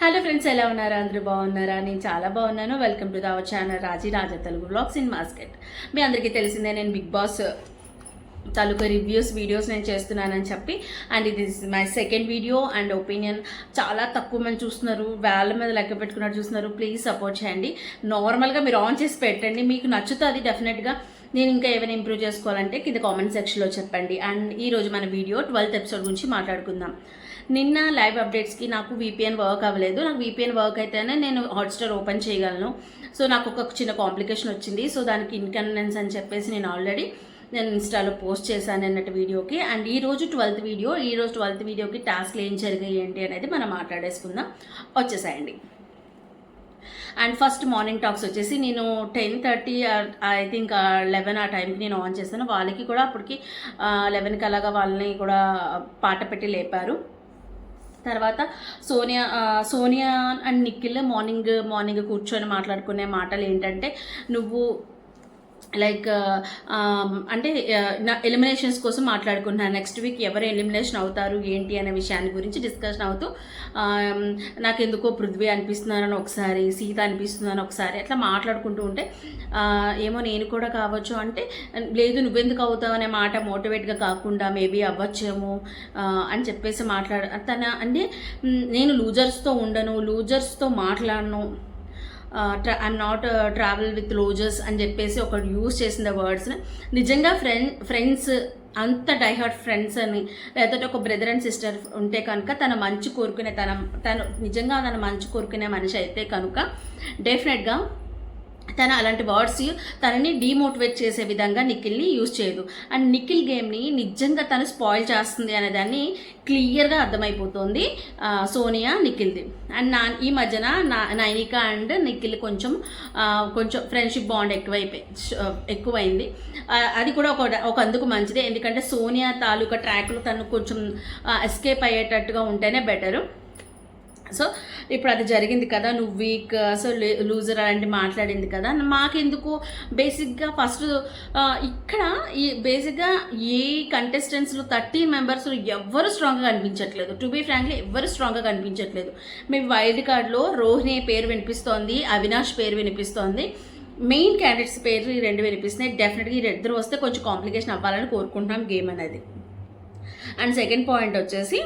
Hello friends ఎలా ఉన్నారా? అందరూ బాగున్నారా? నేను చాలా బాగున్నాను. Welcome to our channel Raji Raja Telugu blogs in Muscat మీ అందరికీ తెలిసిందే నేను బిగ్ బాస్ తాలూకా రివ్యూస్ వీడియోస్ నేను చేస్తున్నానని చెప్పి. అండ్ ఇది my second video and opinion చాలా తక్కువ మంది చూస్తున్నారు. వేల మీద లెక్క పెట్టుకున్నట్టు చూస్తున్నారు. ప్లీజ్ సపోర్ట్ చేయండి. నార్మల్గా మీరు ఆన్ చేసి పెట్టండి. మీకు నచ్చుతుంది డెఫినెట్గా నేను ఇంకా ఏమైనా ఇంప్రూవ్ చేసుకోవాలంటే కింద కామెంట్ సెక్షన్లో చెప్పండి. అండ్ ఈరోజు మన వీడియో ట్వెల్త్ ఎపిసోడ్ గురించి మాట్లాడుకుందాం. నిన్న లైవ్ అప్డేట్స్కి నాకు వీపీఎన్ వర్క్ అవ్వలేదు. నాకు వీపీఎన్ వర్క్ అయితేనే నేను హాట్స్టార్ ఓపెన్ చేయగలను. సో నాకు ఒక చిన్న కాంప్లికేషన్ వచ్చింది. సో దానికి ఇన్కన్వీనియన్స్ అని చెప్పేసి నేను ఆల్రెడీ నేను ఇన్స్టాలో పోస్ట్ చేశాను అన్నట్టు వీడియోకి. అండ్ ఈ రోజు ట్వెల్త్ వీడియో ఈ రోజు ట్వెల్త్ వీడియోకి టాస్క్లు ఏం జరిగాయి ఏంటి అనేది మనం మాట్లాడేసుకుందాం. వచ్చేసాయండి. అండ్ ఫస్ట్ మార్నింగ్ టాక్స్ వచ్చేసి నేను ten thirty I think eleven ఆ టైంకి నేను ఆన్ చేశాను. వాళ్ళకి కూడా అప్పటికి లెవెన్కి అలాగా వాళ్ళని కూడా పాట పెట్టి లేపారు. తర్వాత Sonia Sonia and Nikhil morning morning కూర్చొని మాట్లాడుకునే మాటలు ఏంటంటే నువ్వు లైక్ అంటే నా ఎలిమినేషన్స్ కోసం మాట్లాడుకుంటున్నాను నెక్స్ట్ వీక్ ఎవరు ఎలిమినేషన్ అవుతారు ఏంటి అనే విషయాన్ని గురించి డిస్కషన్ అవుతూ నాకు నాకెందుకో పృథ్వీ అనిపిస్తున్నానని ఒకసారి సీత అనిపిస్తున్నాను ఒకసారి అట్లా మాట్లాడుకుంటూ ఉంటే ఏమో నేను కూడా కావచ్చు అంటే లేదు నువ్వెందుకు అవుతావు అనే మాట మోటివేట్గా కాకుండా మేబీ అవ్వచ్చేమో అని చెప్పేసి మాట్లాడ తన అంటే నేను లూజర్స్తో ఉండను లూజర్స్తో మాట్లాడను I'm not travel with losers అని చెప్పేసి ఒకటి యూజ్ చేసిన వర్డ్స్ నిజంగా ఫ్రెండ్ ఫ్రెండ్స్ అంత డైహార్ట్ ఫ్రెండ్స్ అని లేకపోతే ఒక బ్రదర్ అండ్ సిస్టర్ ఉంటే కనుక తన మంచి కోరుకునే తన తను నిజంగా తన మంచి కోరుకునే మనిషి అయితే కనుక డెఫినెట్గా తను అలాంటి వర్డ్స్ తనని డీమోటివేట్ చేసే విధంగా నిఖిల్ని యూజ్ చేయదు. అండ్ నిఖిల్ గేమ్ని నిజంగా తను స్పాయిల్ చేస్తుంది అనే దాన్ని క్లియర్గా అర్థమైపోతుంది సోనియా నిఖిల్ది. అండ్ నా ఈ మధ్యన నా నైనిక అండ్ నిఖిల్ కొంచెం కొంచెం ఫ్రెండ్షిప్ బాండ్ ఎక్కువైపోయి ఎక్కువైంది. అది కూడా ఒక ఒక అందుకు మంచిదే. ఎందుకంటే సోనియా తాలూకా ట్రాక్లో తను కొంచెం ఎస్కేప్ అయ్యేటట్టుగా ఉంటేనే బెటరు సో ఇప్పుడు అది జరిగింది కదా నువ్వు వీక్ సో లూజర్ అలాంటి మాట్లాడింది కదా మాకెందుకు? బేసిక్గా ఫస్ట్ ఇక్కడ ఈ బేసిక్గా ఏ కంటెస్టెంట్స్లో థర్టీ మెంబర్స్ ఎవ్వరు స్ట్రాంగ్గా కనిపించట్లేదు. టు బీ ఫ్రాంక్లీ ఎవ్వరు స్ట్రాంగ్గా కనిపించట్లేదు. మీ వైల్డ్ కార్డ్లో రోహిణి పేరు వినిపిస్తోంది అవినాష్ పేరు వినిపిస్తోంది. మెయిన్ క్యాండిడేట్స్ పేరు ఈ రెండు వినిపిస్తున్నాయి. డెఫినెట్గా ఈ ఇద్దరు వస్తే కొంచెం కాంప్లికేషన్ అవ్వాలని కోరుకుంటున్నాం గేమ్ అనేది. అండ్ సెకండ్ పాయింట్ వచ్చేసి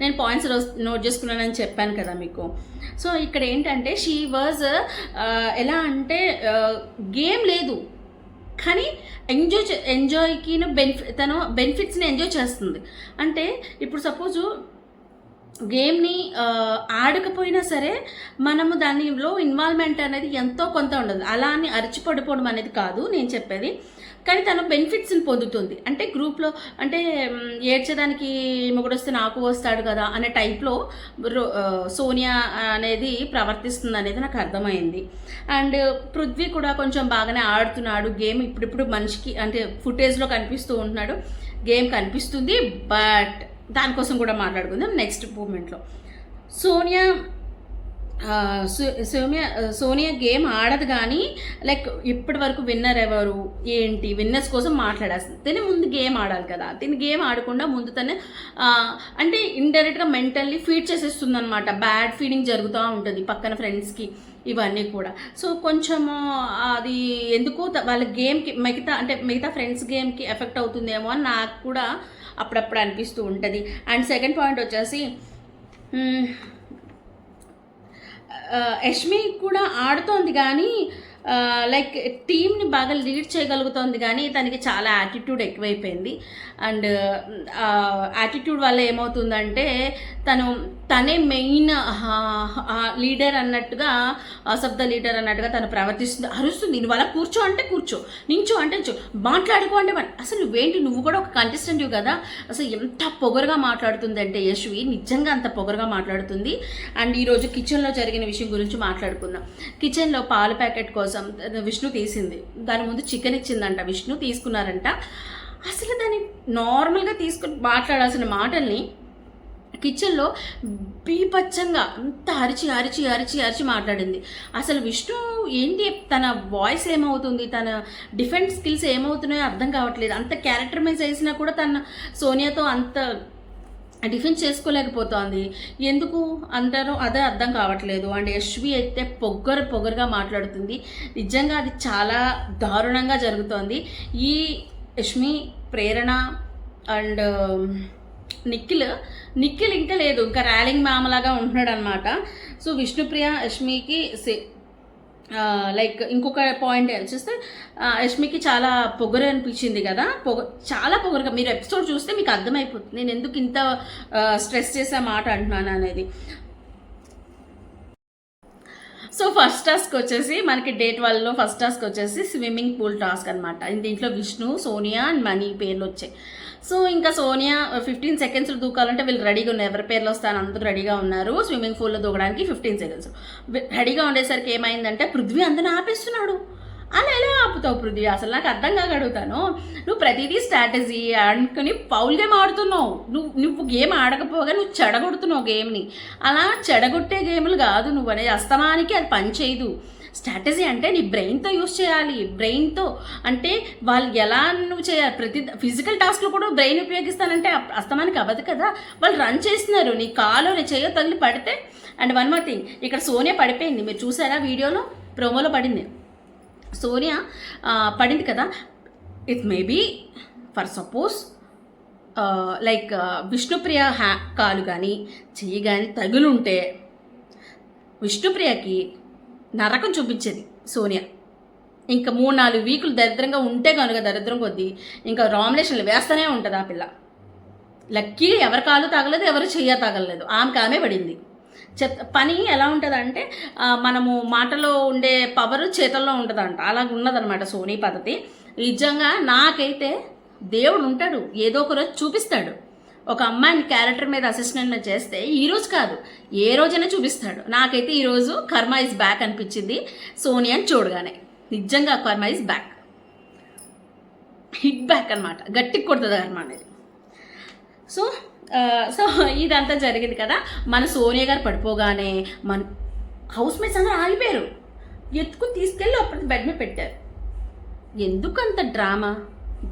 నేను పాయింట్స్ నోట్ చేసుకున్నానని చెప్పాను కదా మీకు. సో ఇక్కడ ఏంటంటే షీ వాజ్ uh, ఎలా అంటే uh, గేమ్ లేదు. కానీ ఎంజాయ్ ఎంజాయ్కి బెనిఫిట్ తను బెనిఫిట్స్ని ఎంజాయ్ చేస్తుంది. అంటే ఇప్పుడు సపోజు గేమ్ని uh, ఆడకపోయినా సరే మనము దానిలో ఇన్వాల్వ్మెంట్ అనేది ఎంతో కొంత ఉండదు. అలా అని అరిచి పడిపోవడం అనేది కాదు నేను చెప్పేది. కానీ తను బెనిఫిట్స్ని పొందుతుంది. అంటే గ్రూప్లో అంటే ఏడ్చేదానికి మొగుడు వస్తే నాకు వస్తాడు కదా అనే టైప్లో రో- సోనియా అనేది ప్రవర్తిస్తుంది అనేది నాకు అర్థమైంది. అండ్ పృథ్వీ కూడా కొంచెం బాగానే ఆడుతున్నాడు. గేమ్ ఇప్పుడిప్పుడు మనిషికి అంటే ఫుటేజ్లో కనిపిస్తూ ఉంటున్నాడు. గేమ్ కనిపిస్తుంది బట్ దానికోసం కూడా మాట్లాడుకుందాం నెక్స్ట్ మూమెంట్లో. సోనియా సోనియా సోనియా గేమ్ ఆడదు కానీ లైక్ ఇప్పటి వరకు విన్నర్ ఎవరు? ఏంటి? విన్నర్స్ కోసం మాట్లాడేస్తుంది. తిని ముందు గేమ్ ఆడాలి కదా. తిని గేమ్ ఆడకుండా ముందు తనే అంటే ఇండైరెక్ట్గా మెంటల్లీ ఫీడ్ చేసేస్తుంది అనమాట బ్యాడ్ ఫీలింగ్ జరుగుతూ ఉంటుంది పక్కన ఫ్రెండ్స్కి ఇవన్నీ కూడా. సో కొంచెము అది ఎందుకు వాళ్ళ గేమ్కి మిగతా అంటే మిగతా ఫ్రెండ్స్ గేమ్కి ఎఫెక్ట్ అవుతుందేమో అని నాకు కూడా అప్పుడప్పుడు అనిపిస్తూ ఉంటుంది. అండ్ సెకండ్ పాయింట్ వచ్చేసి యష్మి కూడా ఆడుతోంది కానీ లైక్ టీమ్ని బాగా లీడ్ చేయగలుగుతోంది కానీ తనకి చాలా యాటిట్యూడ్ ఎక్కువైపోయింది. అండ్ యాటిట్యూడ్ వల్ల ఏమవుతుందంటే తను తనే మెయిన్ లీడర్ అన్నట్టుగా అశబ్ద లీడర్ అన్నట్టుగా తను ప్రవర్తిస్తుంది. అరుస్తుంది. నువ్వు అలా కూర్చో అంటే కూర్చో. నించో అంటే నించో. మాట్లాడుకో అంటే అసలు నువ్వేంటి? నువ్వు కూడా ఒక కంటెస్టెంట్ కదా. అసలు ఎంత పొగరుగా మాట్లాడుతుంది అంటే యశ్వి. నిజంగా అంత పొగరుగా మాట్లాడుతుంది. అండ్ ఈరోజు కిచెన్లో జరిగిన విషయం గురించి మాట్లాడుకుందాం. కిచెన్లో పాల ప్యాకెట్ కోసం విష్ణు తీసింది. దాని ముందు చికెన్ ఇచ్చిందంట. విష్ణు తీసుకున్నారంట. అసలు దాన్ని నార్మల్గా తీసుకుని మాట్లాడాల్సిన మాటల్ని కిచెన్లో బీపచ్చంగా అంత అరిచి అరిచి అరిచి అరిచి మాట్లాడింది. అసలు విష్ణు ఏంటి? తన వాయిస్ ఏమవుతుంది? తన డిఫెన్స్ స్కిల్స్ ఏమవుతున్నాయో అర్థం కావట్లేదు. అంత క్యారెక్టర్ మీద చేసినా కూడా తన సోనియాతో అంత డిఫెన్స్ చేసుకోలేకపోతోంది. ఎందుకు? అంటారో అదే అర్థం కావట్లేదు. అండ్ యశ్వి అయితే పొగ్గరు పొగరుగా మాట్లాడుతుంది. నిజంగా అది చాలా దారుణంగా జరుగుతోంది. ఈ యష్మి ప్రేరణ అండ్ నిఖిల్ నిఖిల్ ఇంకా లేదు. ఇంకా ర్యాలింగ్ మామలాగా ఉంటున్నాడు అనమాట సో విష్ణుప్రియ యశ్మికి సే- లైక్ ఇంకొక పాయింట్ చూస్తే ఆ, యష్మికి చాలా పొగరు అనిపించింది కదా. పొగ చాలా పొగరుగా మీరు ఎపిసోడ్ చూస్తే మీకు అర్థమైపోతుంది. నేను ఎందుకు ఇంత స్ట్రెస్ చేసే మాట అంటున్నాను అనేది. సో ఫస్ట్ టాస్క్ వచ్చేసి మనకి డే ట్వెల్వ్లో ఫస్ట్ టాస్క్ వచ్చేసి స్విమ్మింగ్ పూల్ టాస్క్ అనమాట దీంట్లో విష్ణు సోనియా అండ్ మనీ పేర్లు వచ్చాయి. సో ఇంకా సోనియా ఫిఫ్టీన్ సెకండ్స్లో దూకాలంటే వీళ్ళు రెడీగా ఉన్నారు. ఎవరి పేర్లు వస్తాను అందరూ రెడీగా ఉన్నారు. స్విమ్మింగ్ పూల్లో దూకడానికి ఫిఫ్టీన్ సెకండ్స్ రెడీగా ఉండేసరికి ఏమైందంటే పృథ్వీ అందరిని ఆపేస్తున్నాడు. అలా ఎలా ఆపుతావు పృథ్వీ? అసలు నాకు అర్థం కాక అడుగుతాను. నువ్వు ప్రతిదీ స్ట్రాటజీ అనుకుని పౌల్ గేమ్ ఆడుతున్నావు. నువ్వు నువ్వు గేమ్ ఆడకపోగా నువ్వు చెడగొడుతున్నావు గేమ్ని అలా చెడగొట్టే గేములు కాదు నువ్వు అనేది. అస్తమానికి అది పని చేయదు. స్ట్రాటజీ అంటే నీ బ్రెయిన్తో యూస్ చేయాలి. బ్రెయిన్తో అంటే వాళ్ళు ఎలా నువ్వు చేయాలి ప్రతి ఫిజికల్ టాస్క్లో కూడా బ్రెయిన్ ఉపయోగిస్తానంటే అప్- అస్తమానికి అవ్వదు కదా. వాళ్ళు రన్ చేస్తున్నారు. నీ కాలో నీ చెయ్యో తగిలి పడితే అండ్ వన్ మోర్ థింగ్. ఇక్కడ సోనియా పడిపోయింది. మీరు చూసారా వీడియోలో? ప్రోమోలో పడింది. సోనియా పడింది కదా. It maybe for suppose like Vishnupriya హ్యా కాలు కానీ చెయ్యి కానీ తగులుంటే విష్ణుప్రియకి నరకం చూపించేది సోనియా. ఇంకా మూడు నాలుగు వీకులు దరిద్రంగా ఉంటే కనుక దరిద్రం కొద్దీ ఇంకా రామినేషన్లు వేస్తూనే ఉంటుంది ఆ పిల్ల. లక్కీ ఎవరి కాలు తగలేదు ఎవరు చెయ్య తగలలేదు ఆమెకు ఆమె పడింది. చెప్ పని ఎలా ఉంటుందంటే మనము మాటలో ఉండే పవర్ చేతల్లో ఉంటుందంట. అలాగ ఉన్నదనమాట సోనీ పద్ధతి. నిజంగా నాకైతే దేవుడు ఉంటాడు ఏదో ఒక రోజు చూపిస్తాడు. ఒక అమ్మాయిని క్యారెక్టర్ మీద అసిస్టెంట్ చేస్తే ఈ రోజు కాదు ఏ రోజైనా చూపిస్తాడు. నాకైతే ఈరోజు కర్మ ఇస్ బ్యాక్ అనిపించింది. సోనియా అని చూడగానే. నిజంగా కర్మ ఇస్ బ్యాక్ హిట్ బ్యాక్ అనమాట గట్టికి కొడుతుంది కర్మ అనేది. సో సో ఇదంతా జరిగింది కదా. మన సోనియా గారు పడిపోగానే మన హౌస్ మేట్స్ అందరూ ఆగిపోయారు. ఎత్తుకుని తీసుకెళ్ళి అప్పటి బెడ్ మీద పెట్టారు. ఎందుకంత డ్రామా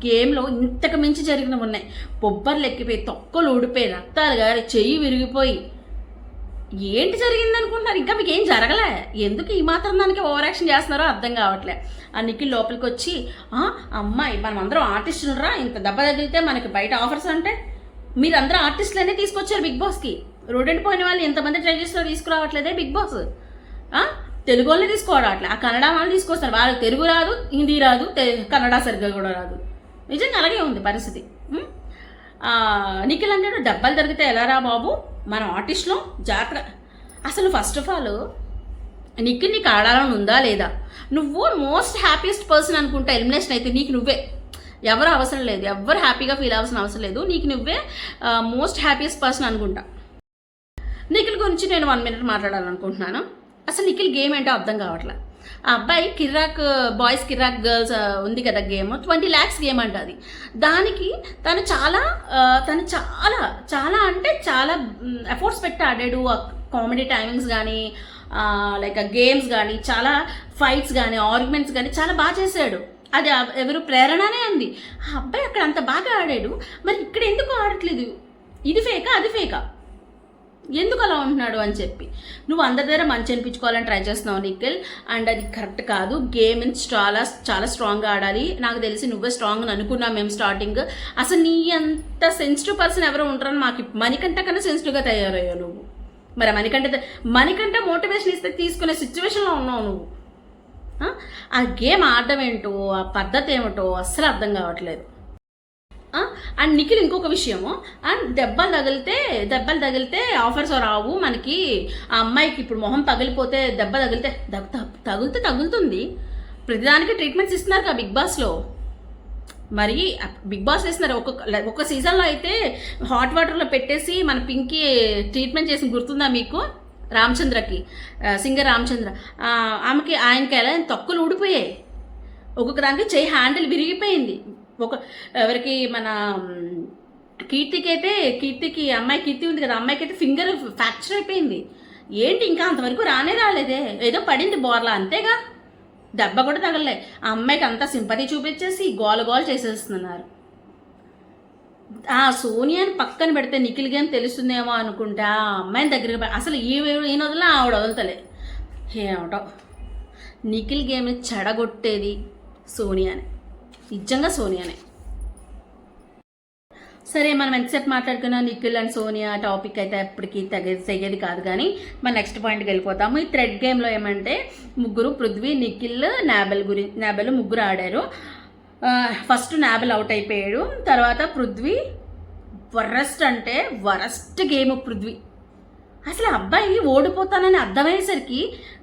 గేమ్లో ఇంతకు మించి జరిగినవి ఉన్నాయి. బొబ్బర్లు ఎక్కిపోయి తొక్కలు ఊడిపోయి రక్తాలు గారి చెయ్యి విరిగిపోయి. ఏంటి జరిగింది అనుకుంటున్నారు ఇంకా మీకు ఏం జరగలే? ఎందుకు ఈ మాత్రం దానికి ఓవర్ యాక్షన్ చేస్తున్నారో అర్థం కావట్లే. ఆ నిఖిల్ లోపలికి వచ్చి అమ్మాయి మనం అందరం ఆర్టిస్టులరా ఇంత దెబ్బ తగిలితే మనకి బయట ఆఫర్స్ అంటే? మీరందరూ ఆర్టిస్టులనే తీసుకొచ్చారు బిగ్ బాస్కి. రోడ్డు పోయిన వాళ్ళు ఎంతమంది ట్రై చేస్తారో తీసుకురావట్లేదే బిగ్ బాస్. తెలుగు వాళ్ళని తీసుకోవట్లే ఆ కన్నడ వాళ్ళు తీసుకొస్తారు. వాళ్ళకి తెలుగు రాదు హిందీ రాదు కన్నడ సరిగ్గా కూడా రాదు. నిజంగా అలాగే ఉంది పరిస్థితి. నిఖిల్ అంటాడు డబ్బాలు దొరికితే ఎలా రా బాబు? మన ఆర్టిస్ట్లో జాగ్రత్త అసలు ఫస్ట్ ఆఫ్ ఆల్ నిఖిల్ నీకు ఆడాలని ఉందా లేదా? నువ్వు మోస్ట్ హ్యాపీయెస్ట్ పర్సన్ అనుకుంటా ఎలిమినేషన్ అయితే నీకు నువ్వే. ఎవరు అవసరం లేదు. ఎవరు హ్యాపీగా ఫీల్ అవ్వాల్సిన అవసరం లేదు. నీకు నువ్వే మోస్ట్ హ్యాపీయెస్ట్ పర్సన్ అనుకుంటా. నిఖిల్ గురించి నేను వన్ మినిట్ మాట్లాడాలనుకుంటున్నాను. అసలు నిఖిల్ గేమ్ ఏంటో అర్థం కావట్లే? ఆ అబ్బాయి కిర్రాక్ బాయ్స్ కిర్రాక్ గర్ల్స్ ఉంది కదా గేమ్. ట్వంటీ ల్యాక్స్ గేమ్ అంట అది. దానికి తను చాలా తను చాలా చాలా అంటే చాలా ఎఫర్ట్స్ పెట్టి ఆడాడు. కామెడీ టైమింగ్స్ కానీ లైక్ గేమ్స్ కానీ చాలా ఫైట్స్ కానీ ఆర్గ్యుమెంట్స్ కానీ చాలా బాగా చేశాడు. అది ఎవరు ప్రేరణనే అంది. ఆ అబ్బాయి అక్కడ అంత బాగా ఆడాడు. మరి ఇక్కడ ఎందుకు ఆడట్లేదు? ఇది ఫేకా? అది ఫేకా? ఎందుకు అలా ఉంటున్నాడు అని చెప్పి. నువ్వు అందరి దగ్గర మంచి అనిపించుకోవాలని ట్రై చేస్తున్నావు నిఖిల్. అండ్ అది కరెక్ట్ కాదు. గేమ్ చాలా చాలా స్ట్రాంగ్గా ఆడాలి. నాకు తెలిసి నువ్వే స్ట్రాంగ్ అని అనుకున్నాం మేము స్టార్టింగ్ అసలు నీ అంత సెన్సిటివ్ పర్సన్ ఎవరు ఉంటారని మాకు ఇప్- కన్నా సెన్సిటివ్గా తయారయ్యావు నువ్వు. మరి మణికంఠ ద- మోటివేషన్ ఇస్తే తీసుకునే సిచ్యువేషన్లో ఉన్నావు నువ్వు. ఆ? గేమ్ ఆడడం ఏంటో ఆ పద్ధతి ఏమిటో అస్సలు అర్థం కావట్లేదు. అండ్ నిఖిల్ ఇంకొక విషయము. అండ్ దెబ్బలు తగిలితే దెబ్బలు తగిలితే ఆఫర్స్ రావు మనకి. ఆ అమ్మాయికి ఇప్పుడు మొహం పగిలిపోతే దెబ్బ తగిలితే దెబ్బ తగిలితే తగులుతుంది. ప్రతిదానికి ట్రీట్మెంట్స్ ఇస్తున్నారు కదా బిగ్ బాస్లో మరి బిగ్ బాస్ వేస్తున్నారు ఒక్కొక్క ఒక్క సీజన్లో అయితే హాట్ వాటర్లో పెట్టేసి మన పింకి ట్రీట్మెంట్ చేసిన గుర్తుందా మీకు? రామచంద్రకి. సింగర్ రామచంద్ర. ఆమెకి ఆయనకి ఎలా తక్కువలు ఊడిపోయాయి. ఒక్కొక్క దానికి చేయి హ్యాండిల్ విరిగిపోయింది. ఒక ఎవరికి మన కీర్తికి అయితే కీర్తికి అమ్మాయి కీర్తి ఉంది కదా అమ్మాయికి అయితే ఫింగర్ ఫ్రాక్చర్ అయిపోయింది. ఏంటి ఇంకా అంతవరకు రానే రాలేదే? ఏదో పడింది బోర్లా అంతేగా? దెబ్బ కూడా తగలలే. ఆ అమ్మాయికి అంతా సింపతి చూపించేసి గోల గోల చేసేస్తున్నారు. ఆ సోనియాని పక్కన పెడితే నిఖిల్ గేమ్ తెలుస్తుందేమో అనుకుంటే ఆ అమ్మాయిని దగ్గరికి అసలు ఈ ఈయన వదిలే ఆవిడ వదలతలే. ఏమిటో నిఖిల్ గేమ్ని చెడగొట్టేది సోనియాని. నిజంగా సోనియానే. సరే మనం ఎంతసేపు మాట్లాడుకున్నా? నిఖిల్ అండ్ సోనియా టాపిక్ అయితే ఎప్పటికీ తెగ తెగేది కాదు కానీ మన నెక్స్ట్ పాయింట్కి వెళ్ళిపోతాము. ఈ థ్రెడ్ గేమ్లో ఏమంటే ముగ్గురు పృథ్వీ నిఖిల్ నాబెల్ గురి నాబెల్ ముగ్గురు ఆడారు. ఫస్ట్ నాబెల్ అవుట్ అయిపోయాడు. తర్వాత పృథ్వీ వరస్ట్ అంటే వరస్ట్ గేమ్ పృథ్వీ. అసలు అబ్బాయి ఓడిపోతానని అర్థమయ్యేసరికి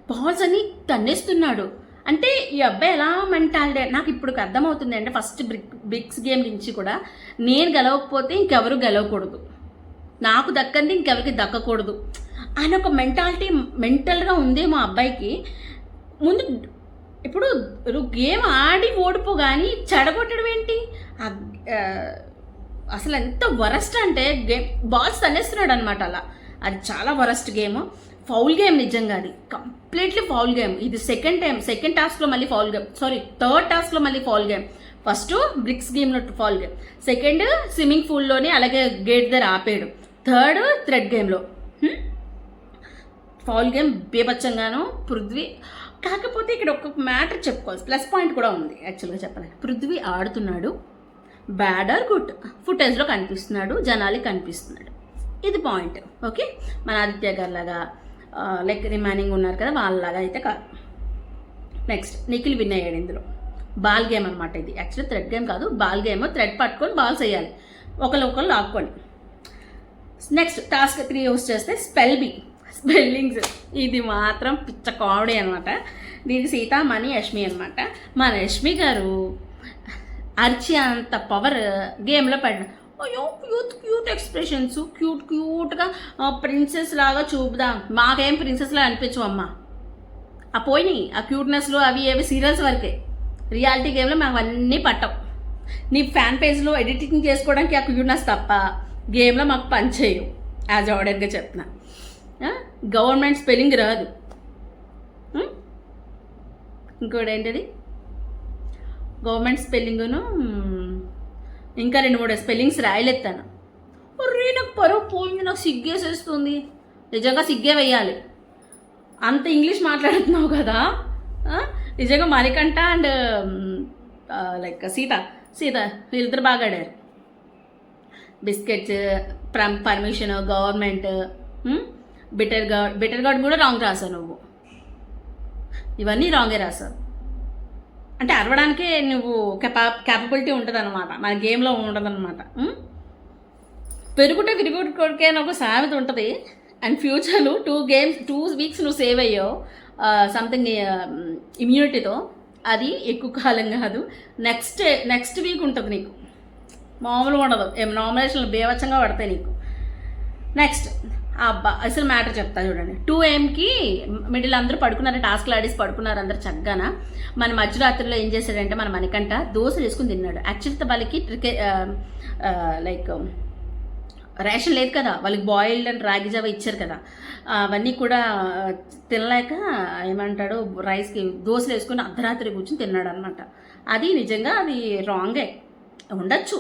బాల్స్ అని తన్నేస్తున్నాడు. అంటే ఈ అబ్బాయి ఎలా మెంటాలిటీ నాకు ఇప్పుడు అర్థమవుతుంది అంటే ఫస్ట్ బ్రిక్ బ్రిక్స్ గేమ్ నుంచి కూడా నేను గెలవకపోతే ఇంకెవరు గెలవకూడదు. నాకు దక్కంది ఇంకెవరికి దక్కకూడదు. ఆయన ఒక మెంటాలిటీ మెంటల్గా ఉందేమో అబ్బాయికి. ముందు ఇప్పుడు గేమ్ ఆడి ఓడిపో కానీ చెడగొట్టడం ఏంటి? అసలు ఎంత వరస్ట్ అంటే గేమ్ బాల్స్ తన్నేస్తున్నాడు అనమాట అలా. అది చాలా వరస్ట్ గేమ్. ఫౌల్ గేమ్ నిజంగా అది కంప్లీట్లీ ఫౌల్ గేమ్. ఇది సెకండ్ టైం సెకండ్ టాస్క్లో మళ్ళీ ఫౌల్ గేమ్. సారీ థర్డ్ టాస్క్లో మళ్ళీ ఫౌల్ గేమ్. ఫస్ట్ బ్రిక్స్ గేమ్లో ఫౌల్ గేమ్. సెకండ్ స్విమ్మింగ్ పూల్లోనే అలాగే గేట్ దగ్గర ఆపేయడం థర్డ్ థ్రెడ్ గేమ్లో ఫౌల్ గేమ్ బీభత్సంగాను పృథ్వీ కాకపోతే ఇక్కడ ఒక మ్యాటర్ చెప్పుకోవాలి. ప్లస్ పాయింట్ కూడా ఉంది యాక్చువల్గా చెప్పాలి పృథ్వీ ఆడుతున్నాడు. బ్యాడ్ ఆర్ గుడ్ ఫుటేజ్లో కనిపిస్తున్నాడు జనాలకి కనిపిస్తున్నాడు. ఇది పాయింట్ ఓకే మన ఆదిత్య గారి లాగా లైక్ రిమైనింగ్ ఉన్నారు కదా వాళ్ళలాగా అయితే కాదు నెక్స్ట్ నిఖిల్ విన్ అయ్యాడు ఇందులో. బాల్ గేమ్ అనమాట ఇది. యాక్చువల్లీ థ్రెడ్ గేమ్ కాదు బాల్ గేమ్ థ్రెడ్ పట్టుకొని బాల్స్ వేయాలి. ఒకరు ఒకరు లాక్కొని నెక్స్ట్ టాస్క్ త్రీ యూస్ చేస్తే స్పెల్ బి స్పెల్లింగ్స్ ఇది మాత్రం పిచ్చ కామెడీ అనమాట దీనికి సీతామణి యష్మి అనమాట మన యష్మి గారు అర్చి అంత పవర్ గేమ్లో పడిన అయ్యో క్యూట్ క్యూట్ ఎక్స్ప్రెషన్స్ క్యూట్ క్యూట్గా ప్రిన్సెస్ లాగా చూపుదాం. మాకేం ప్రిన్సెస్ లాగా ఆ పోయినాయి. ఆ క్యూట్నెస్లో అవి ఏవి సీరియల్స్ వరకే. రియాలిటీ గేమ్లో మేము అవన్నీ పట్టం నీ ఫ్యాన్ పేజ్లో ఎడిటింగ్ చేసుకోవడానికి ఆ క్యూట్నెస్ తప్ప గేమ్లో మాకు పని చేయవు. యాజ్ ఆర్డర్గా చెప్తున్నా గవర్నమెంట్ స్పెల్లింగ్ రాదు. ఇంకోటి ఏంటిది? గవర్నమెంట్ స్పెల్లింగును ఇంకా రెండు మూడు స్పెల్లింగ్స్ రాయలేస్తాను ఒర్రే నాకు పరువు పోయింది నాకు సిగ్గేసేస్తుంది నిజంగా సిగ్గే వేయాలి అంత ఇంగ్లీష్ మాట్లాడుతున్నావు కదా? నిజంగా మణికంఠ అండ్ లైక్ సీత. సీత వీళ్ళిద్దరు బాగా ఆడారు. Biscuits from permission government bitter guard bitter guard కూడా రాంగ్ రాసావు నువ్వు. ఇవన్నీ రాంగే రాసావు. అంటే అరవడానికి నువ్వు కెపా క్యాపబిలిటీ ఉంటుంది అనమాట మన గేమ్లో ఉండదు అనమాట పెరుగుట విరుగుడు కొడుకే అని ఒక సామెత ఉంటుంది. అండ్ ఫ్యూచర్లో టూ గేమ్స్ టూ వీక్స్ నువ్వు సేవ్ అయ్యావు. సంథింగ్ ఇమ్యూనిటీతో అది ఎక్కువ కాలం కాదు. నెక్స్ట్ నెక్స్ట్ వీక్ ఉంటుంది నీకు. మామూలుగా ఉండదు. ఏం నామినేషన్లు బేవచ్చంగా పడతాయి నీకు. నెక్స్ట్ అబ్బా అసలు మ్యాటర్ చెప్తా చూడండి. టూ ఏఎంకి మిడిల్ అందరూ పడుకున్నారు టాస్క్లు లాడీస్ పడుకున్నారు అందరు చక్కగాన. మన మధ్యరాత్రిలో ఏం చేశాడంటే మన మనకంట దోశలు వేసుకుని తిన్నాడు. యాక్చువల్లీ వాళ్ళకి లైక్ రేషన్ లేదు కదా. వాళ్ళకి బాయిల్డ్ అండ్ రాగి జావ ఇచ్చారు కదా. అవన్నీ కూడా తినలేక ఏమంటాడు రైస్కి దోశలు వేసుకుని అర్ధరాత్రి కూర్చొని తిన్నాడు అనమాట అది నిజంగా అది రాంగే ఉండొచ్చు.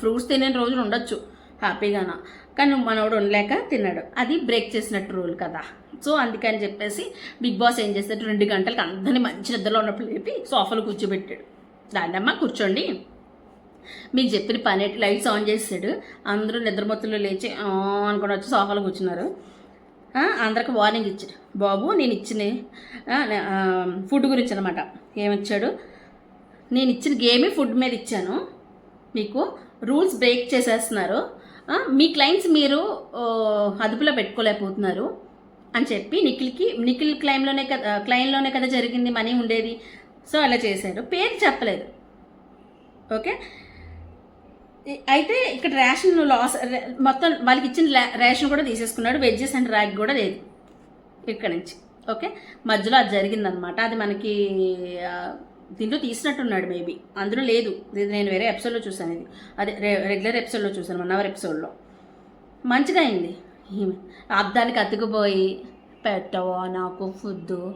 ఫ్రూట్స్ తినే రోజులు ఉండొచ్చు. హ్యాపీగాన. కానీ మనోడు ఉండలేక తిన్నాడు. అది బ్రేక్ చేసినట్టు రూల్ కదా. సో అందుకని చెప్పేసి బిగ్ బాస్ ఏం చేస్తాడు? రెండు గంటలకు అందరినీ మంచి నిద్రలో ఉన్నప్పుడు లేపి సోఫాలో కూర్చోబెట్టాడు. దాన్నమ్మ కూర్చోండి. మీకు చెప్పిన పని లైట్స్ ఆన్ చేసాడు అందరూ నిద్రమత్తులు లేచి అనుకుని వచ్చి సోఫాలో కూర్చున్నారు. అందరికి వార్నింగ్ ఇచ్చాడు. బాబు నేను ఇచ్చిన ఫుడ్ గురించి అనమాట ఏమిచ్చాడు? నేను ఇచ్చిన గేమే ఫుడ్ మీద ఇచ్చాను. మీకు రూల్స్ బ్రేక్ చేసేస్తున్నారు. మీ క్లయింట్స్ మీరు అదుపులో పెట్టుకోలేకపోతున్నారు అని చెప్పి నిఖిల్కి నిఖిల్ క్లైమ్లోనే కదా క్లైమ్లోనే కదా జరిగింది మనీ ఉండేది. సో అలా చేశారు. పేరు చెప్పలేదు. ఓకే? అయితే ఇక్కడ రేషన్ లాస్ మొత్తం వాళ్ళకి ఇచ్చిన రేషన్ కూడా తీసేసుకున్నాడు. వెజ్జెస్ అండ్ ర్యాక్ కూడా లేదు ఇక్కడ నుంచి. ఓకే? మధ్యలో అది జరిగిందనమాట అది మనకి దీంట్లో తీసినట్టున్నాడు మేబీ. అందులో లేదు. ఇది నేను వేరే ఎపిసోడ్లో చూశాను ఇది. అదే రె- రెగ్యులర్ ఎపిసోడ్లో చూసాను వన్ అవర్ ఎపిసోడ్లో మంచిగా అయింది ఈమె అతుకుపోయి పెట్టవా నాకు ఫుడ్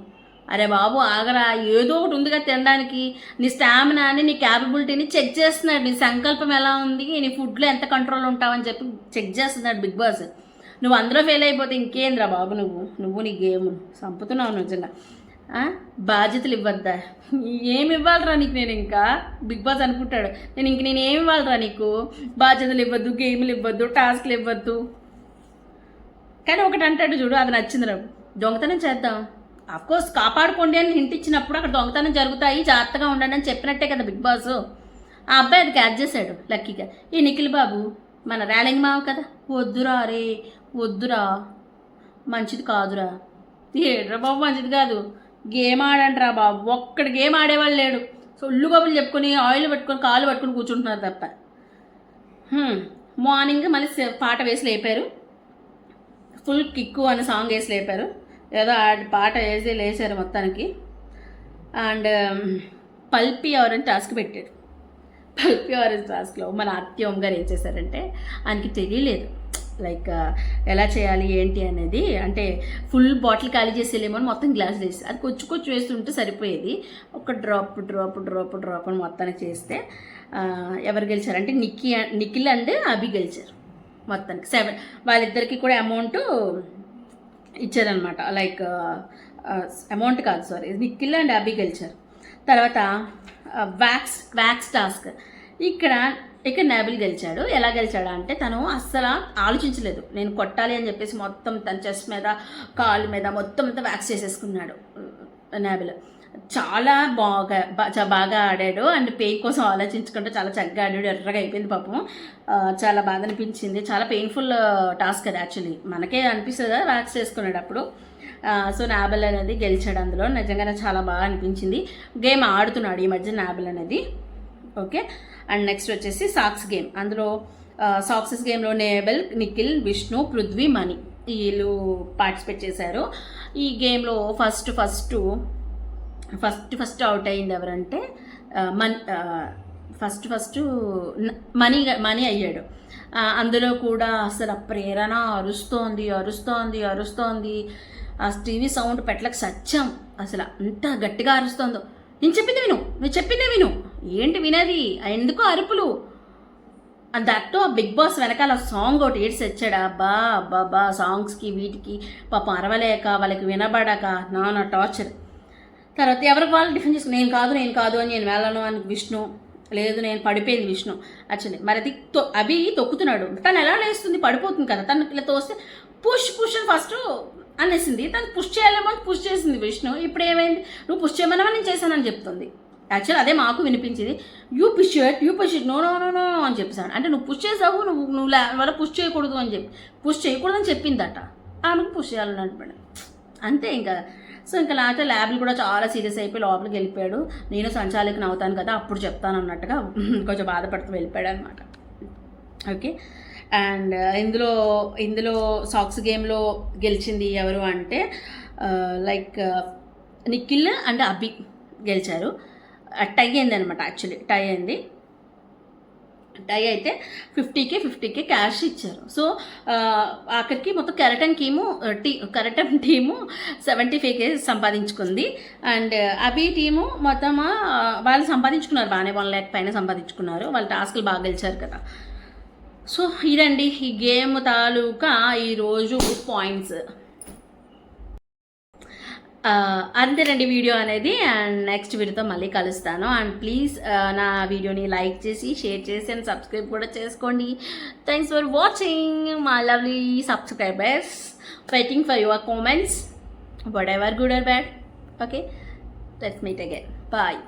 అరే బాబు ఆగరా. ఏదో ఒకటి ఉందిగా తినడానికి. నీ స్టామినాని నీ క్యాపబిలిటీని చెక్ చేస్తున్నాడు. నీ సంకల్పం ఎలా ఉంది? నీ ఫుడ్లో ఎంత కంట్రోల్ ఉంటావని చెప్పి చెక్ చేస్తున్నాడు బిగ్ బాస్. నువ్వు అందులో ఫెయిల్ అయిపోతే ఇంకేంద్రా బాబు నువ్వు? నువ్వు నీ గేమ్ చంపుతున్నావు నిజంగా. బాధ్యతలు ఇవ్వద్దా? ఏమి ఇవ్వాలిరా నీకు నేను ఇంకా? బిగ్ బాస్ అనుకుంటాడు. నేను ఇంక నేను ఏమి ఇవ్వాలిరా నీకు? బాధ్యతలు ఇవ్వద్దు గేమ్లు ఇవ్వద్దు టాస్క్లు ఇవ్వద్దు. కానీ ఒకటి అంటాడు చూడు అది నచ్చింది నాకు. దొంగతనం చేద్దాం. అఫ్కోర్స్ కాపాడుకోండి అని హింట్ ఇచ్చినప్పుడు అక్కడ దొంగతనం జరుగుతాయి జాగ్రత్తగా ఉండండి అని చెప్పినట్టే కదా బిగ్ బాస్. ఆ అబ్బాయి అది క్యాచ్ చేశాడు లక్కీగా. ఈ నిఖిల్ బాబు మన ర్యాలింగ్ మావ కదా? వద్దురా రే వద్దురా. మంచిది కాదురా. ఏడ్రా బాబు మంచిది కాదు. గేమ్ ఆడంటరా బాబు. ఒక్కడి గేమ్ ఆడేవాళ్ళు లేడు. సొల్లు కబులు చెప్పుకొని ఆయిల్ పెట్టుకొని కాళ్ళు పట్టుకొని కూర్చుంటున్నారు తప్ప. మార్నింగ్ మళ్ళీ పాట వేసి లేపారు. ఫుల్ కిక్కు అనే సాంగ్ వేసి లేపారు. ఏదో పాట వేసి లేచారు మొత్తానికి. అండ్ పల్పి ఆరెంజ్ టాస్క్ పెట్టారు. పల్పి ఆరెంజ్ టాస్క్లో మన అత్యం గారు ఏం చేశారంటే ఆయనకి తెలియలేదు. లైక్ ఎలా చేయాలి ఏంటి అనేది అంటే ఫుల్ బాటిల్ ఖాళీ చేసేలేమో మొత్తం గ్లాస్ వేసి అది కొచ్చు కొచ్చు వేస్తుంటే సరిపోయేది. ఒక డ్రాప్ డ్రాప్ డ్రాప్ డ్రాప్ అని మొత్తానికి చేస్తే ఎవరు ఎవరు గెలిచారంటే నిక్కి నిఖిల్ అండ్ అభి గెలిచారు మొత్తానికి. సెవెన్ వాళ్ళిద్దరికి కూడా అమౌంట్ ఇచ్చారనమాట లైక్ అమౌంట్ కాదు సారీ నిఖిల్ అండ్ అభి గెలిచారు. తర్వాత వ్యాక్స్ వ్యాక్స్ టాస్క్. ఇక్కడ ఇక్కడ నాబిల్ గెలిచాడు. ఎలా గెలిచాడు అంటే తను అస్సలు ఆలోచించలేదు. నేను కొట్టాలి అని చెప్పేసి మొత్తం తన చెస్ట్ మీద కాలు మీద మొత్తం అంతా వ్యాక్స్ చేసేసుకున్నాడు నాబిల్. చాలా బాగా చాలా బాగా ఆడాడు. అండ్ పెయిన్ కోసం ఆలోచించుకుంటే చాలా చక్కగా ఆడాడు. ఎర్రగా అయిపోయింది పాపం. చాలా బాధ అనిపించింది. చాలా పెయిన్ఫుల్ టాస్క్ అది యాక్చువల్లీ మనకే అనిపిస్తుంది కదా వ్యాక్స్ చేసుకున్నాడు అప్పుడు? సో నాబెల్ అనేది గెలిచాడు అందులో. నిజంగానే చాలా బాగా అనిపించింది. గేమ్ ఆడుతున్నాడు ఈ మధ్య నాబెల్ అనేది. ఓకే? అండ్ నెక్స్ట్ వచ్చేసి సాక్స్ గేమ్. అందులో సాక్సెస్ గేమ్లో నేబెల్ నిఖిల్ విష్ణు పృథ్వీ మణి వీళ్ళు పార్టిసిపేట్ చేశారు. ఈ గేమ్లో first first first first out అయింది ఎవరంటే Mann first first money money అయ్యాడు. అందులో కూడా అసలు ఆ ప్రేరణ అరుస్తోంది అరుస్తోంది అరుస్తోంది. ఆ టీవీ సౌండ్ పెట్టలకు సత్యం. అసలు అంత గట్టిగా అరుస్తోందో. నేను చెప్పింది విను. నేను చెప్పిందే విను. ఏంటి వినది? ఎందుకు అరుపులు. దట్టు ఆ బిగ్ బాస్ వెనకాల సాంగ్ ఒకటి ఏడ్స్ వచ్చాడా. అబ్బా అబ్బా సాంగ్స్కి వీటికి పాపం అరవలేక వాళ్ళకి వినబడక. నాన్న టార్చర్. తర్వాత ఎవరికి వాళ్ళు డిఫెండ్ చేసుకుని నేను కాదు నేను కాదు అని నేను వెళ్ళను అని విష్ణు. లేదు నేను పడిపోయింది విష్ణు. యాక్చువల్లీ మరి అది తొ- తొక్కుతున్నాడు. తను ఎలా లేస్తుంది? పడిపోతుంది కదా. తను ఇలా తోస్తే పుష్ పుష్ అని ఫస్ట్ అనేసింది. తను పుష్ చేయాలేమో పుష్ చేసింది విష్ణు. ఇప్పుడు ఏమైంది? నువ్వు పుష్ చేయమన్నా నేను చేశానని చెప్తుంది. యాక్చువల్ అదే మాకు వినిపించింది. You push it you push it no no no no అని చెప్పేసాను అంటే నువ్వు పుష్ చేసావు నువ్వు నువ్వు వల్ల పుష్ చేయకూడదు అని చెప్పి. పుష్ చేయకూడదని చెప్పిందట. ఆమెకు పుష్ చేయాలని అంటున్నాడు. అంతే ఇంకా. సో ఇంకా లేకపోతే ల్యాబ్లు కూడా చాలా సీరియస్ అయిపోయి లోపలికి వెళ్ళిపోయాడు. నేను సంచాలకం అవుతాను కదా అప్పుడు చెప్తాను అన్నట్టుగా కొంచెం బాధపడుతూ వెళ్ళిపోయాడు అనమాట ఓకే. అండ్ ఇందులో ఇందులో సాక్స్ గేమ్లో గెలిచింది ఎవరు అంటే లైక్ నిఖిల్ అండ్ అభి గెలిచారు. టై అయింది అనమాట యాక్చువల్లీ టై అయింది. టై అయితే ఫిఫ్టీకి ఫిఫ్టీకి క్యాష్ ఇచ్చారు. సో ఆఖరికి మొత్తం కెరటన్ టీము టీ కెరటన్ టీము సెవెంటీ ఫైవ్కే సంపాదించుకుంది. అండ్ అభి టీము మొత్తం వాళ్ళు సంపాదించుకున్నారు. బాగానే వన్ ల్యాక్ పైన సంపాదించుకున్నారు. వాళ్ళు టాస్క్లు బాగా గెలిచారు కదా. సో ఇదండి ఈ గేమ్ తాలూకా ఈరోజు పాయింట్స్. అంతేనండి వీడియో అనేది. అండ్ నెక్స్ట్ వీడియోతో మళ్ళీ కలుస్తాను. అండ్ ప్లీజ్ నా వీడియోని లైక్ చేసి షేర్ చేసి అండ్ సబ్స్క్రైబ్ కూడా చేసుకోండి. Thanks for watching my lovely subscribers. Waiting for your comments whatever good or bad okay let's meet again bye